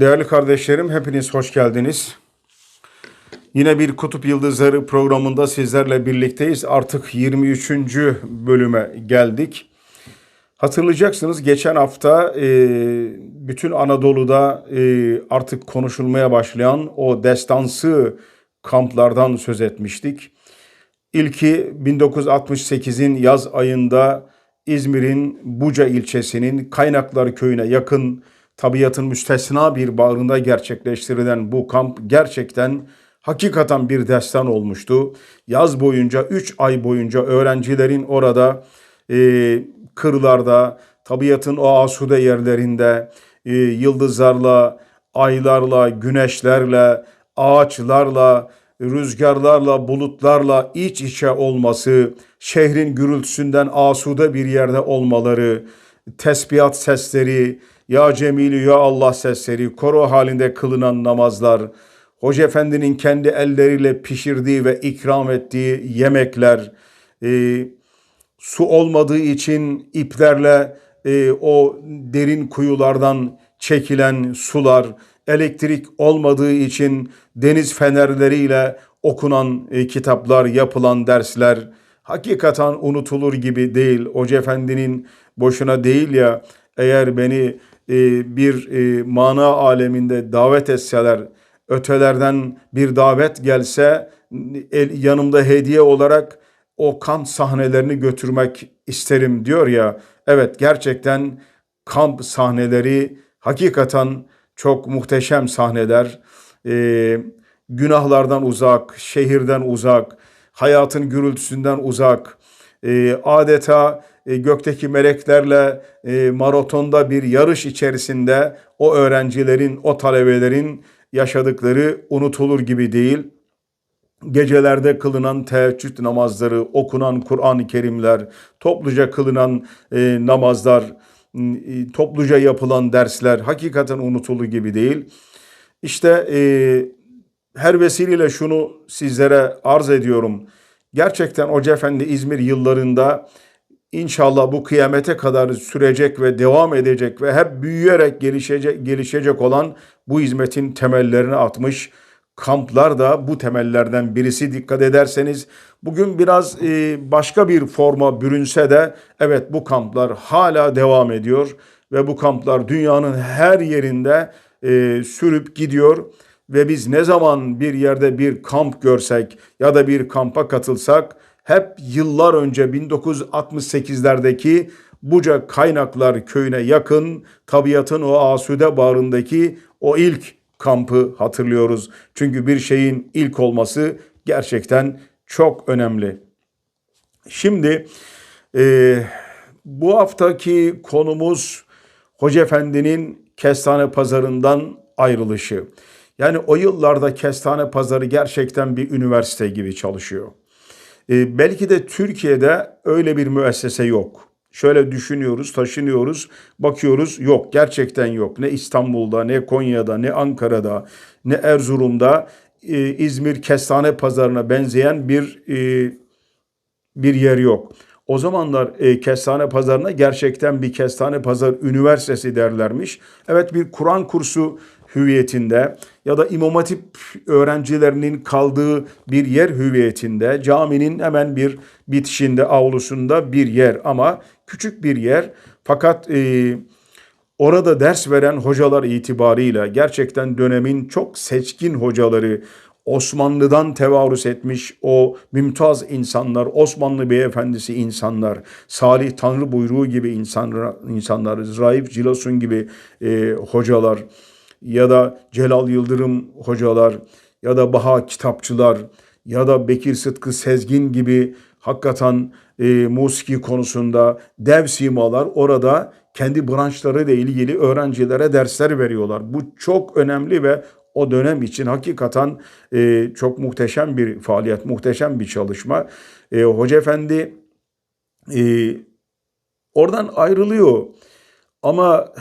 Değerli kardeşlerim, hepiniz hoş geldiniz. Yine bir Kutup Yıldızları programında sizlerle birlikteyiz. Artık 23. bölüme geldik. Hatırlayacaksınız geçen hafta e, bütün Anadolu'da e, artık konuşulmaya başlayan o destansı kamplardan söz etmiştik. İlki 1968'in yaz ayında İzmir'in Buca ilçesinin Kaynaklar köyüne yakın tabiatın müstesna bir bağrında gerçekleştirilen bu kamp gerçekten hakikaten bir destan olmuştu. Yaz boyunca 3 ay boyunca öğrencilerin orada e, kırlarda, tabiatın o asude yerlerinde e, yıldızlarla, aylarla, güneşlerle, ağaçlarla, rüzgarlarla, bulutlarla iç içe olması, şehrin gürültüsünden asude bir yerde olmaları, tesbihat sesleri, ya Cemilü ya Allah sesleri, koro halinde kılınan namazlar, Hoca Efendi'nin kendi elleriyle pişirdiği ve ikram ettiği yemekler, e, su olmadığı için iplerle e, o derin kuyulardan çekilen sular, elektrik olmadığı için deniz fenerleriyle okunan e, kitaplar, yapılan dersler hakikaten unutulur gibi değil. Hoca Efendi'nin boşuna değil ya eğer beni e, bir e, mana aleminde davet etseler, ötelerden bir davet gelse el, yanımda hediye olarak o kamp sahnelerini götürmek isterim diyor ya. Evet gerçekten kamp sahneleri hakikaten çok muhteşem sahneler. Ee, günahlardan uzak, şehirden uzak, hayatın gürültüsünden uzak, e, adeta e, gökteki meleklerle e, maratonda bir yarış içerisinde o öğrencilerin, o talebelerin yaşadıkları unutulur gibi değil. Gecelerde kılınan teheccüd namazları, okunan Kur'an-ı Kerimler, topluca kılınan e, namazlar, topluca yapılan dersler hakikaten unutulur gibi değil. İşte her vesileyle şunu sizlere arz ediyorum. Gerçekten Hoca Efendi İzmir yıllarında inşallah bu kıyamete kadar sürecek ve devam edecek ve hep büyüyerek gelişecek, gelişecek olan bu hizmetin temellerini atmış. Kamplar da bu temellerden birisi dikkat ederseniz bugün biraz e, başka bir forma bürünse de evet bu kamplar hala devam ediyor ve bu kamplar dünyanın her yerinde e, sürüp gidiyor ve biz ne zaman bir yerde bir kamp görsek ya da bir kampa katılsak hep yıllar önce 1968'lerdeki Buca Kaynaklar köyüne yakın tabiatın o asude bağrındaki o ilk kampı hatırlıyoruz. Çünkü bir şeyin ilk olması gerçekten çok önemli. Şimdi e, bu haftaki konumuz Hoca Efendi'nin kestane pazarından ayrılışı. Yani o yıllarda kestane pazarı gerçekten bir üniversite gibi çalışıyor. Ee, belki de Türkiye'de öyle bir müessese yok. Şöyle düşünüyoruz, taşınıyoruz, bakıyoruz yok gerçekten yok. Ne İstanbul'da, ne Konya'da, ne Ankara'da, ne Erzurum'da e, İzmir kestane pazarına benzeyen bir e, bir yer yok. O zamanlar e, kestane pazarına gerçekten bir kestane pazar üniversitesi derlermiş. Evet bir Kur'an kursu hüviyetinde ya da İmam Hatip öğrencilerinin kaldığı bir yer hüviyetinde caminin hemen bir bitişinde avlusunda bir yer ama küçük bir yer. Fakat e, orada ders veren hocalar itibarıyla gerçekten dönemin çok seçkin hocaları Osmanlı'dan tevarüs etmiş o mümtaz insanlar, Osmanlı beyefendisi insanlar, Salih Tanrı buyruğu gibi insanlar, insanlar Raif Cilasun gibi e, hocalar, ya da Celal Yıldırım hocalar ya da Baha kitapçılar ya da Bekir Sıtkı Sezgin gibi hakikaten e, musiki konusunda dev simalar orada kendi branşlarıyla ilgili öğrencilere dersler veriyorlar. Bu çok önemli ve o dönem için hakikaten e, çok muhteşem bir faaliyet, muhteşem bir çalışma. E, Hoca Efendi e, oradan ayrılıyor ama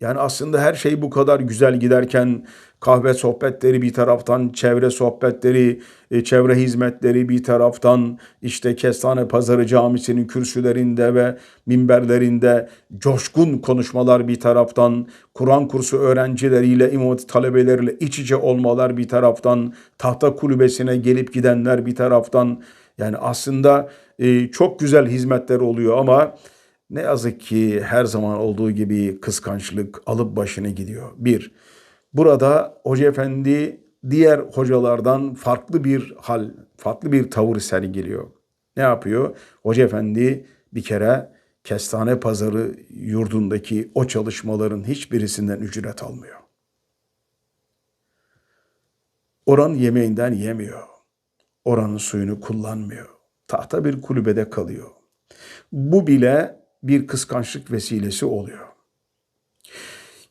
Yani aslında her şey bu kadar güzel giderken kahve sohbetleri bir taraftan, çevre sohbetleri, e, çevre hizmetleri bir taraftan, işte Kestane Pazarı Camisi'nin kürsülerinde ve minberlerinde coşkun konuşmalar bir taraftan, Kur'an kursu öğrencileriyle, imam talebeleriyle iç içe olmalar bir taraftan, tahta kulübesine gelip gidenler bir taraftan. Yani aslında e, çok güzel hizmetler oluyor ama ne yazık ki her zaman olduğu gibi kıskançlık alıp başını gidiyor. Bir, burada Hoca Efendi diğer hocalardan farklı bir hal, farklı bir tavır sergiliyor. Ne yapıyor? Hoca Efendi bir kere Kestane Pazarı yurdundaki o çalışmaların hiçbirisinden ücret almıyor. Oranın yemeğinden yemiyor. Oranın suyunu kullanmıyor. Tahta bir kulübede kalıyor. Bu bile bir kıskançlık vesilesi oluyor.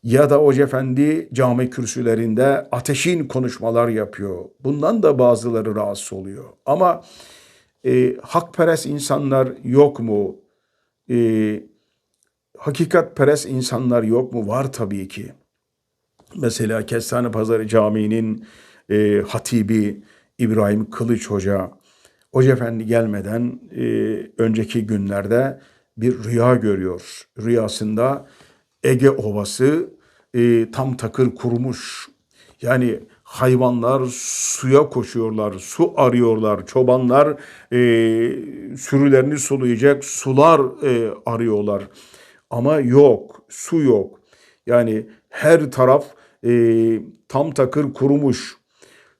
Ya da Hoca Efendi cami kürsülerinde ateşin konuşmalar yapıyor. Bundan da bazıları rahatsız oluyor. Ama e, hakperest insanlar yok mu? E, hakikatperest insanlar yok mu? Var tabii ki. Mesela Kestane Pazarı Camii'nin e, hatibi İbrahim Kılıç Hoca, Hoca Efendi gelmeden e, önceki günlerde bir rüya görüyor. Rüyasında Ege Ovası e, tam takır kurumuş. Yani hayvanlar suya koşuyorlar, su arıyorlar. Çobanlar e, sürülerini sulayacak sular e, arıyorlar. Ama yok, su yok. Yani her taraf e, tam takır kurumuş.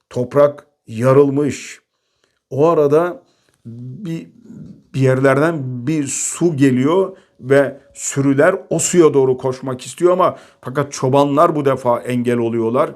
Toprak yarılmış. O arada bir bir yerlerden bir su geliyor ve sürüler o suya doğru koşmak istiyor ama fakat çobanlar bu defa engel oluyorlar.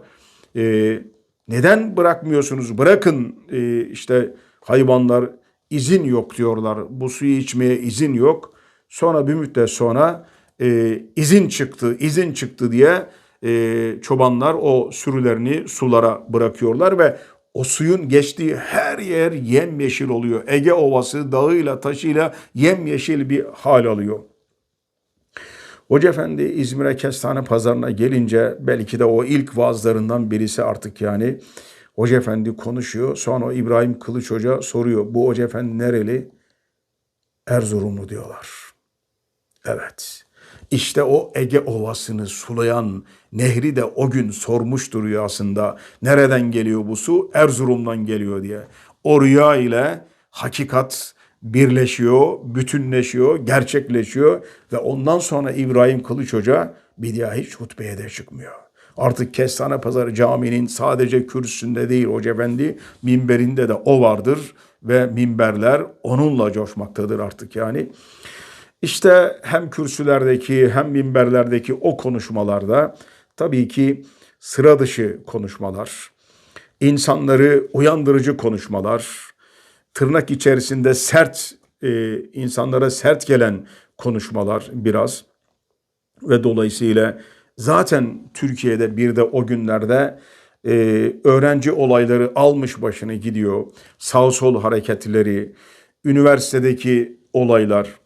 Ee, neden bırakmıyorsunuz? Bırakın ee, işte hayvanlar izin yok diyorlar. Bu suyu içmeye izin yok. Sonra bir müddet sonra e, izin çıktı, izin çıktı diye e, çobanlar o sürülerini sulara bırakıyorlar ve o suyun geçtiği her yer yemyeşil oluyor. Ege Ovası dağıyla taşıyla yemyeşil bir hal alıyor. Hoca Efendi İzmir'e Kestane Pazarı'na gelince belki de o ilk vaazlarından birisi artık yani. Hoca Efendi konuşuyor. Sonra o İbrahim Kılıç Hoca soruyor. Bu Hoca Efendi nereli? Erzurumlu diyorlar. Evet. İşte o Ege Ovası'nı sulayan nehri de o gün sormuştur rüyasında. Nereden geliyor bu su? Erzurum'dan geliyor diye. O rüya ile hakikat birleşiyor, bütünleşiyor, gerçekleşiyor ve ondan sonra İbrahim Kılıç Hoca bir daha hiç hutbeye de çıkmıyor. Artık Kestane Pazarı Camii'nin sadece kürsüsünde değil Hoca Efendi minberinde de o vardır ve minberler onunla coşmaktadır artık yani. İşte hem kürsülerdeki hem minberlerdeki o konuşmalarda tabii ki sıra dışı konuşmalar, insanları uyandırıcı konuşmalar, tırnak içerisinde sert, e, insanlara sert gelen konuşmalar biraz ve dolayısıyla zaten Türkiye'de bir de o günlerde e, öğrenci olayları almış başını gidiyor. Sağ sol hareketleri, üniversitedeki olaylar,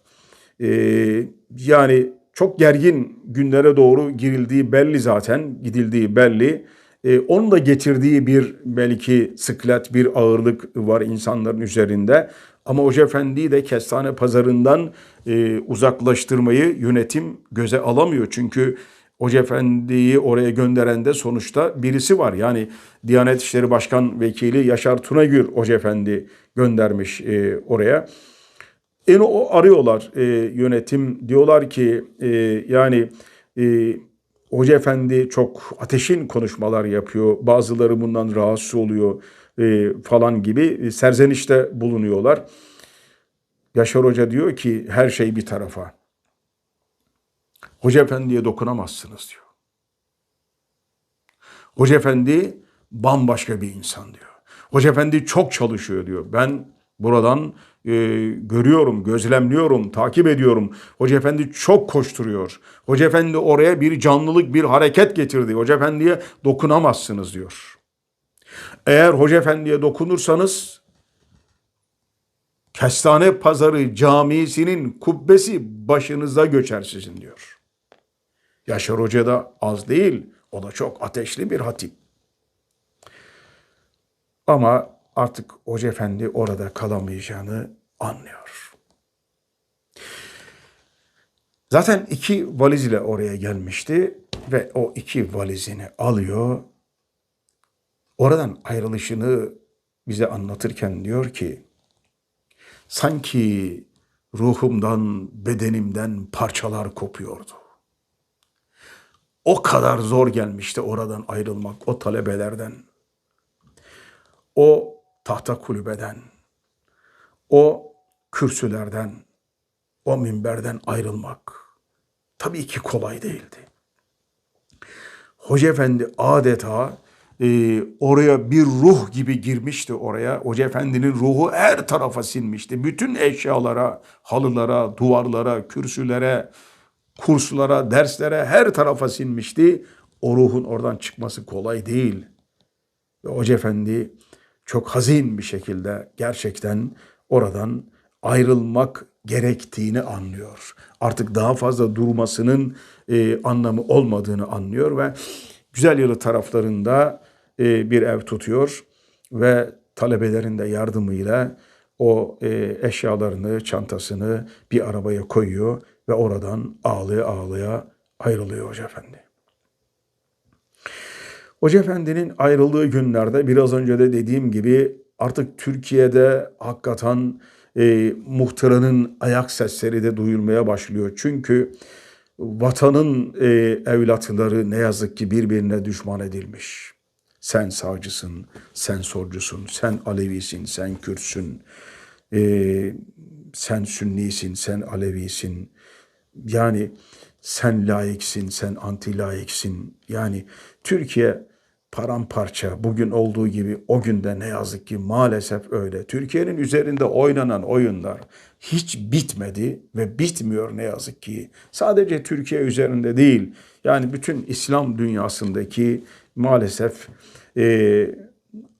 ee, yani çok gergin günlere doğru girildiği belli zaten, gidildiği belli. Ee, onun da getirdiği bir belki sıklet, bir ağırlık var insanların üzerinde. Ama Hoca Efendi'yi de kestane pazarından e, uzaklaştırmayı yönetim göze alamıyor. Çünkü Hoca Efendi'yi oraya gönderen de sonuçta birisi var. Yani Diyanet İşleri Başkan Vekili Yaşar Tunagür Hoca Efendi göndermiş e, oraya. En o arıyorlar e, yönetim diyorlar ki e, yani e, Hoca Efendi çok ateşin konuşmalar yapıyor. Bazıları bundan rahatsız oluyor e, falan gibi e, serzenişte bulunuyorlar. Yaşar Hoca diyor ki her şey bir tarafa. Hoca Efendi'ye dokunamazsınız diyor. Hoca Efendi bambaşka bir insan diyor. Hoca Efendi çok çalışıyor diyor. Ben buradan e, görüyorum, gözlemliyorum, takip ediyorum. Hoca Efendi çok koşturuyor. Hoca Efendi oraya bir canlılık, bir hareket getirdi. Hoca Efendi'ye dokunamazsınız diyor. Eğer Hoca Efendi'ye dokunursanız Kestane Pazarı Camisi'nin kubbesi başınıza göçer sizin diyor. Yaşar Hoca da az değil. O da çok ateşli bir hatip. Ama artık Hoca Efendi orada kalamayacağını anlıyor. Zaten iki valiz ile oraya gelmişti ve o iki valizini alıyor. Oradan ayrılışını bize anlatırken diyor ki sanki ruhumdan, bedenimden parçalar kopuyordu. O kadar zor gelmişti oradan ayrılmak, o talebelerden, o tahta kulübeden, o kürsülerden, o minberden ayrılmak tabii ki kolay değildi. Hoca Efendi adeta e, oraya bir ruh gibi girmişti oraya. Hoca Efendi'nin ruhu her tarafa sinmişti. Bütün eşyalara, halılara, duvarlara, kürsülere, kurslara, derslere her tarafa sinmişti. O ruhun oradan çıkması kolay değil. Ve Hoca Efendi çok hazin bir şekilde gerçekten oradan ayrılmak gerektiğini anlıyor. Artık daha fazla durmasının e, anlamı olmadığını anlıyor ve Güzel Yalı taraflarında e, bir ev tutuyor ve talebelerin de yardımıyla o e, eşyalarını, çantasını bir arabaya koyuyor ve oradan ağlaya ağlaya ayrılıyor Hoca Efendi. Hoca Efendi'nin ayrıldığı günlerde biraz önce de dediğim gibi artık Türkiye'de hakikaten e, muhtıranın ayak sesleri de duyulmaya başlıyor. Çünkü vatanın e, evlatları ne yazık ki birbirine düşman edilmiş. Sen sağcısın, sen solcusun, sen Alevisin, sen Kürtsün, e, sen Sünnisin, sen Alevisin. Yani sen laiksin, sen anti laiksin. Yani Türkiye paramparça bugün olduğu gibi o günde ne yazık ki maalesef öyle. Türkiye'nin üzerinde oynanan oyunlar hiç bitmedi ve bitmiyor ne yazık ki. Sadece Türkiye üzerinde değil yani bütün İslam dünyasındaki maalesef e,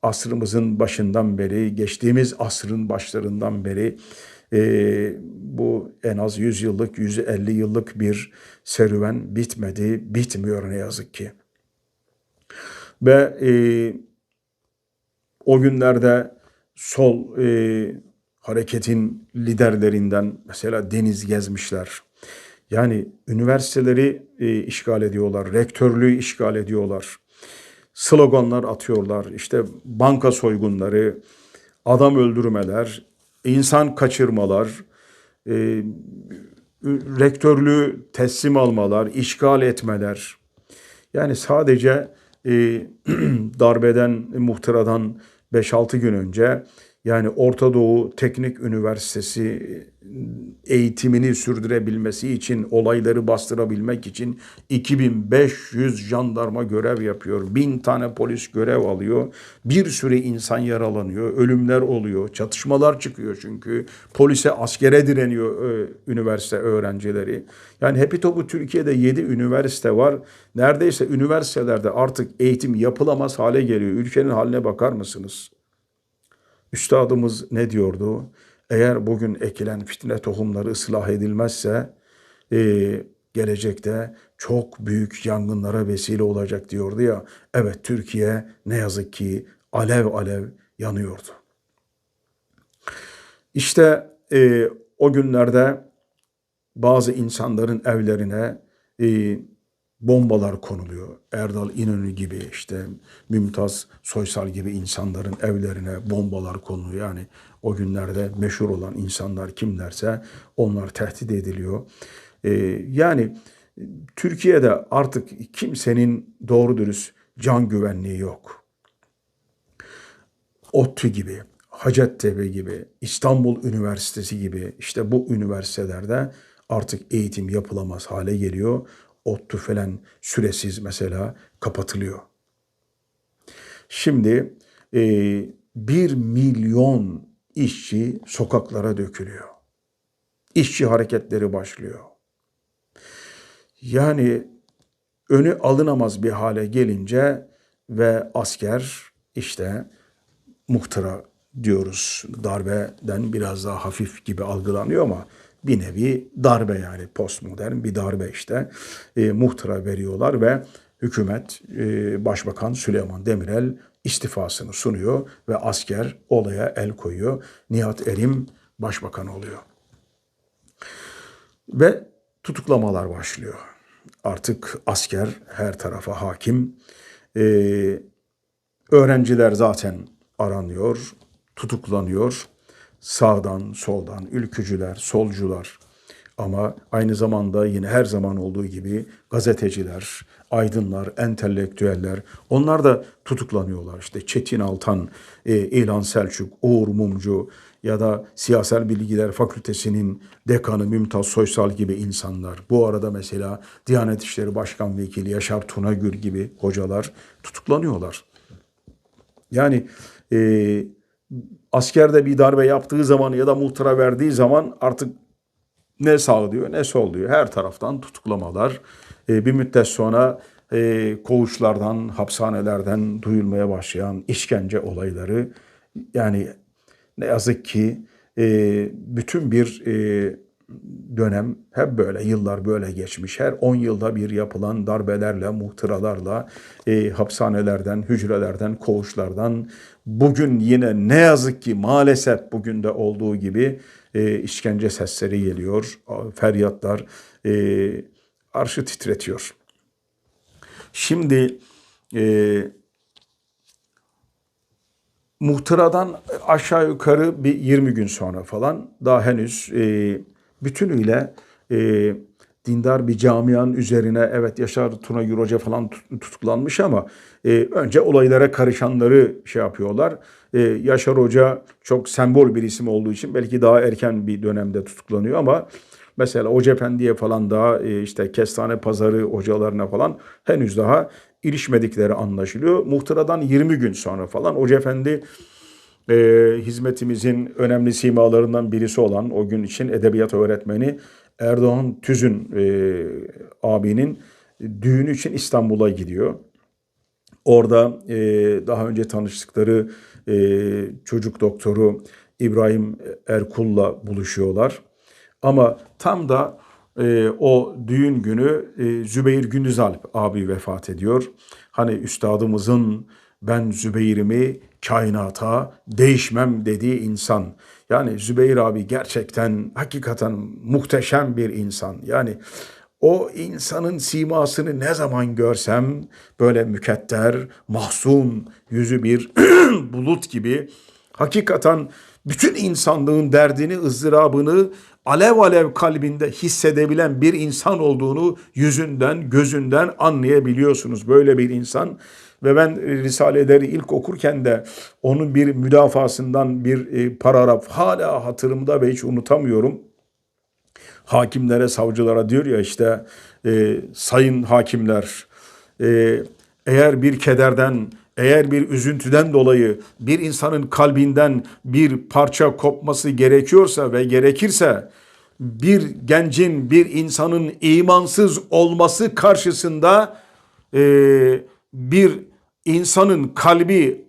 asrımızın başından beri geçtiğimiz asrın başlarından beri e, bu en az 100 yıllık 150 yıllık bir serüven bitmedi bitmiyor ne yazık ki. Ve e, o günlerde sol e, hareketin liderlerinden mesela Deniz gezmişler. Yani üniversiteleri e, işgal ediyorlar, rektörlüğü işgal ediyorlar. Sloganlar atıyorlar. İşte banka soygunları, adam öldürmeler, insan kaçırmalar, e, rektörlüğü teslim almalar, işgal etmeler. Yani sadece e, darbeden, muhtıradan 5-6 gün önce yani Orta Doğu Teknik Üniversitesi e, eğitimini sürdürebilmesi için, olayları bastırabilmek için 2500 jandarma görev yapıyor. 1000 tane polis görev alıyor. Bir sürü insan yaralanıyor, ölümler oluyor, çatışmalar çıkıyor çünkü. Polise, askere direniyor e, üniversite öğrencileri. Yani hepi topu Türkiye'de 7 üniversite var. Neredeyse üniversitelerde artık eğitim yapılamaz hale geliyor. Ülkenin haline bakar mısınız? Üstadımız ne diyordu? Eğer bugün ekilen fitne tohumları ıslah edilmezse e, gelecekte çok büyük yangınlara vesile olacak diyordu ya. Evet Türkiye ne yazık ki alev alev yanıyordu. İşte e, o günlerde bazı insanların evlerine e, bombalar konuluyor. Erdal İnönü gibi işte Mümtaz Soysal gibi insanların evlerine bombalar konuluyor. Yani o günlerde meşhur olan insanlar kimlerse onlar tehdit ediliyor. Ee, yani Türkiye'de artık kimsenin doğru dürüst can güvenliği yok. ODTÜ gibi, Hacettepe gibi, İstanbul Üniversitesi gibi işte bu üniversitelerde artık eğitim yapılamaz hale geliyor. ODTÜ falan süresiz mesela kapatılıyor. Şimdi e, bir milyon işçi sokaklara dökülüyor. İşçi hareketleri başlıyor. Yani önü alınamaz bir hale gelince ve asker işte muhtıra diyoruz. Darbeden biraz daha hafif gibi algılanıyor ama bir nevi darbe yani postmodern bir darbe işte e, muhtıra veriyorlar ve hükümet e, Başbakan Süleyman Demirel istifasını sunuyor ve asker olaya el koyuyor. Nihat Erim başbakan oluyor. Ve tutuklamalar başlıyor. Artık asker her tarafa hakim. Ee, öğrenciler zaten aranıyor, tutuklanıyor. Sağdan, soldan, ülkücüler, solcular ama aynı zamanda yine her zaman olduğu gibi gazeteciler, aydınlar, entelektüeller onlar da tutuklanıyorlar. İşte Çetin Altan, e, İlhan Selçuk, Uğur Mumcu ya da Siyasal Bilgiler Fakültesinin dekanı Mümtaz Soysal gibi insanlar. Bu arada mesela Diyanet İşleri Başkan Vekili Yaşar Tunagül gibi hocalar tutuklanıyorlar. Yani e, askerde bir darbe yaptığı zaman ya da muhtıra verdiği zaman artık ne sağ diyor ne sol diyor. Her taraftan tutuklamalar. E, bir müddet sonra e, koğuşlardan, hapishanelerden duyulmaya başlayan işkence olayları. Yani ne yazık ki e, bütün bir e, dönem hep böyle yıllar böyle geçmiş. Her 10 yılda bir yapılan darbelerle, muhtıralarla e, hapishanelerden, hücrelerden, koğuşlardan bugün yine ne yazık ki maalesef bugün de olduğu gibi e, işkence sesleri geliyor. Feryatlar e, arşı titretiyor. Şimdi e, muhtıradan aşağı yukarı bir 20 gün sonra falan daha henüz e, bütünüyle e, dindar bir camianın üzerine evet Yaşar Tuna Hoca falan tutuklanmış ama e, önce olaylara karışanları şey yapıyorlar. E, Yaşar Hoca çok sembol bir isim olduğu için belki daha erken bir dönemde tutuklanıyor ama mesela Hoca Efendi'ye falan daha e, işte Kestane Pazarı hocalarına falan henüz daha ilişmedikleri anlaşılıyor. Muhtıradan 20 gün sonra falan Hoca Efendi e, hizmetimizin önemli simalarından birisi olan o gün için edebiyat öğretmeni Erdoğan Tüzün e, abinin düğünü için İstanbul'a gidiyor. Orada e, daha önce tanıştıkları e, çocuk doktoru İbrahim Erkul'la buluşuyorlar. Ama tam da e, o düğün günü e, Zübeyir Gündüzalp abi vefat ediyor. Hani üstadımızın ben Zübeyir'imi kainata değişmem dediği insan. Yani Zübeyir abi gerçekten hakikaten muhteşem bir insan. Yani o insanın simasını ne zaman görsem böyle müketter, mahzun, yüzü bir bulut gibi hakikaten bütün insanlığın derdini, ızdırabını alev alev kalbinde hissedebilen bir insan olduğunu yüzünden, gözünden anlayabiliyorsunuz. Böyle bir insan ve ben Risaleleri ilk okurken de onun bir müdafasından bir e, paragraf hala hatırımda ve hiç unutamıyorum. Hakimlere, savcılara diyor ya işte e, sayın hakimler e, eğer bir kederden eğer bir üzüntüden dolayı bir insanın kalbinden bir parça kopması gerekiyorsa ve gerekirse bir gencin, bir insanın imansız olması karşısında e, bir insanın kalbi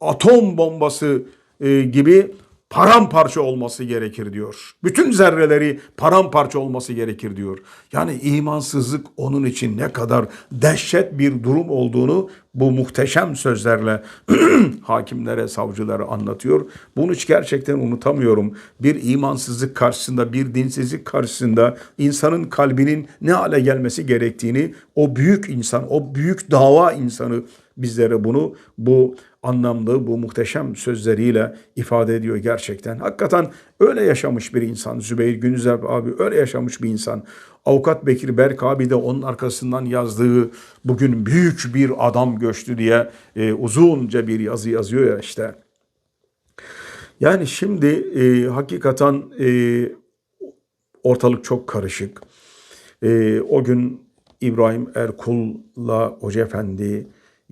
atom bombası e, gibi paramparça olması gerekir diyor. Bütün zerreleri paramparça olması gerekir diyor. Yani imansızlık onun için ne kadar dehşet bir durum olduğunu bu muhteşem sözlerle hakimlere, savcılara anlatıyor. Bunu hiç gerçekten unutamıyorum. Bir imansızlık karşısında, bir dinsizlik karşısında insanın kalbinin ne hale gelmesi gerektiğini o büyük insan, o büyük dava insanı bizlere bunu bu anlamlı, bu muhteşem sözleriyle ifade ediyor gerçekten. Hakikaten öyle yaşamış bir insan. Zübeyir Günüzer abi öyle yaşamış bir insan. Avukat Bekir Berk abi de onun arkasından yazdığı bugün büyük bir adam göçtü diye e, uzunca bir yazı yazıyor ya işte. Yani şimdi e, hakikaten e, ortalık çok karışık. E, o gün İbrahim Erkul'la Hoca Efendi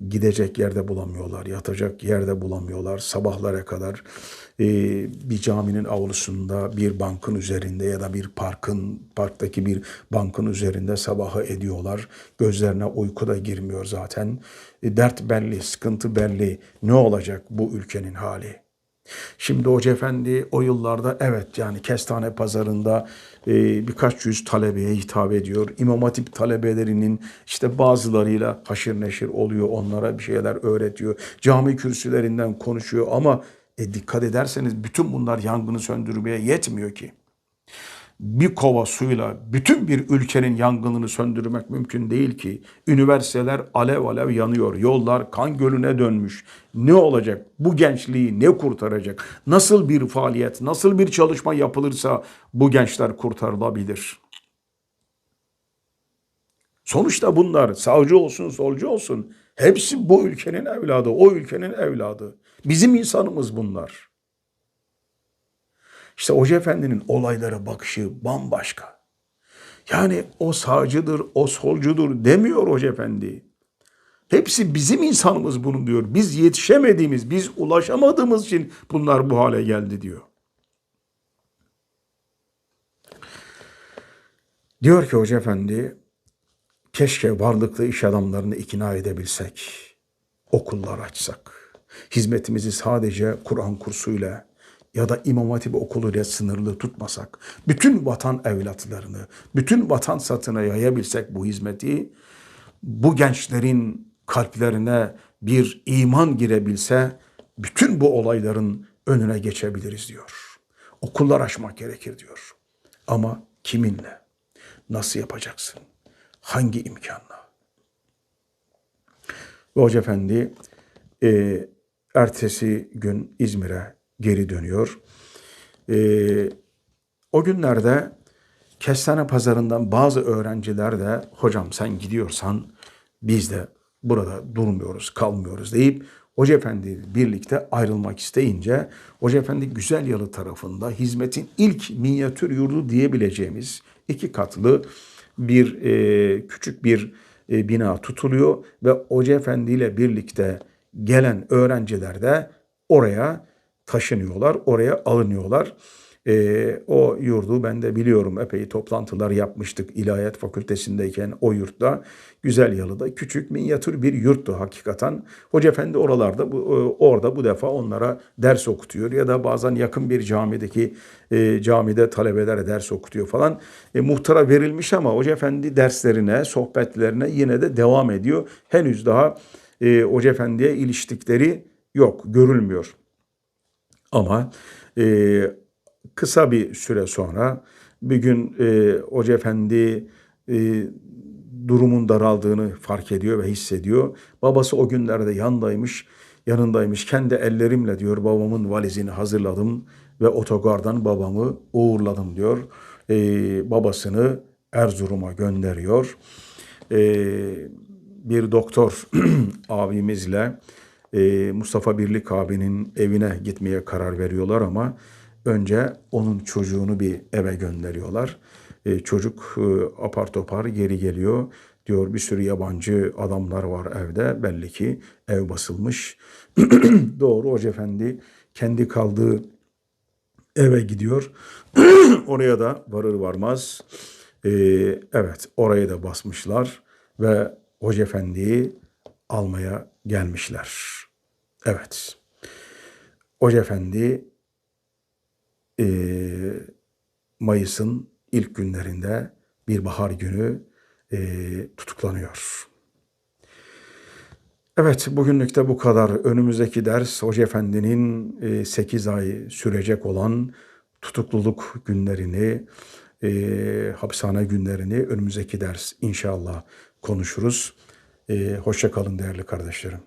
gidecek yerde bulamıyorlar, yatacak yerde bulamıyorlar. Sabahlara kadar e, bir caminin avlusunda, bir bankın üzerinde ya da bir parkın, parktaki bir bankın üzerinde sabahı ediyorlar. Gözlerine uyku da girmiyor zaten. E, dert belli, sıkıntı belli. Ne olacak bu ülkenin hali? Şimdi Hoca Efendi o yıllarda evet yani kestane pazarında e, birkaç yüz talebeye hitap ediyor. İmam Hatip talebelerinin işte bazılarıyla haşır neşir oluyor. Onlara bir şeyler öğretiyor. Cami kürsülerinden konuşuyor ama e, dikkat ederseniz bütün bunlar yangını söndürmeye yetmiyor ki bir kova suyla bütün bir ülkenin yangınını söndürmek mümkün değil ki. Üniversiteler alev alev yanıyor. Yollar kan gölüne dönmüş. Ne olacak? Bu gençliği ne kurtaracak? Nasıl bir faaliyet, nasıl bir çalışma yapılırsa bu gençler kurtarılabilir? Sonuçta bunlar sağcı olsun, solcu olsun. Hepsi bu ülkenin evladı, o ülkenin evladı. Bizim insanımız bunlar. İşte Hoca Efendi'nin olaylara bakışı bambaşka. Yani o sağcıdır, o solcudur demiyor Hoca Efendi. Hepsi bizim insanımız bunu diyor. Biz yetişemediğimiz, biz ulaşamadığımız için bunlar bu hale geldi diyor. Diyor ki Hoca Efendi, keşke varlıklı iş adamlarını ikna edebilsek, okullar açsak, hizmetimizi sadece Kur'an kursuyla, ya da İmam Hatip okuluyla sınırlı tutmasak, bütün vatan evlatlarını, bütün vatan satına yayabilsek bu hizmeti, bu gençlerin kalplerine bir iman girebilse, bütün bu olayların önüne geçebiliriz diyor. Okullar açmak gerekir diyor. Ama kiminle? Nasıl yapacaksın? Hangi imkanla? Ve Hoca Efendi e, ertesi gün İzmir'e geri dönüyor. Ee, o günlerde kestane pazarından bazı öğrenciler de hocam sen gidiyorsan biz de burada durmuyoruz, kalmıyoruz deyip Hoca Efendi birlikte ayrılmak isteyince Hoca Efendi Güzel Yalı tarafında hizmetin ilk minyatür yurdu diyebileceğimiz iki katlı bir e, küçük bir e, bina tutuluyor ve Hoca Efendi ile birlikte gelen öğrenciler de oraya taşınıyorlar, oraya alınıyorlar. E, o yurdu ben de biliyorum epey toplantılar yapmıştık İlahiyat Fakültesindeyken o yurtta. Güzel Yalı'da küçük minyatür bir yurttu hakikaten. Hoca Efendi oralarda bu, e, orada bu defa onlara ders okutuyor ya da bazen yakın bir camideki e, camide talebelere ders okutuyor falan. E, muhtara verilmiş ama Hoca Efendi derslerine, sohbetlerine yine de devam ediyor. Henüz daha e, Hoca Efendi'ye iliştikleri yok, görülmüyor. Ama e, kısa bir süre sonra bir gün e, Hoca Efendi e, durumun daraldığını fark ediyor ve hissediyor. Babası o günlerde yandaymış, yanındaymış. Kendi ellerimle diyor babamın valizini hazırladım ve otogardan babamı uğurladım diyor. E, babasını Erzurum'a gönderiyor. E, bir doktor abimizle e, Mustafa Birlik abinin evine gitmeye karar veriyorlar ama önce onun çocuğunu bir eve gönderiyorlar. E, çocuk e, apar topar geri geliyor. Diyor bir sürü yabancı adamlar var evde. Belli ki ev basılmış. Doğru Hoca Efendi kendi kaldığı eve gidiyor. Oraya da varır varmaz. E, evet oraya da basmışlar ve Hoca Efendi'yi almaya gelmişler. Evet. Hoca Efendi e, Mayıs'ın ilk günlerinde bir bahar günü e, tutuklanıyor. Evet bugünlük de bu kadar. Önümüzdeki ders Hoca Efendi'nin e, 8 ay sürecek olan tutukluluk günlerini, e, hapishane günlerini önümüzdeki ders inşallah konuşuruz. E, hoşça kalın değerli kardeşlerim.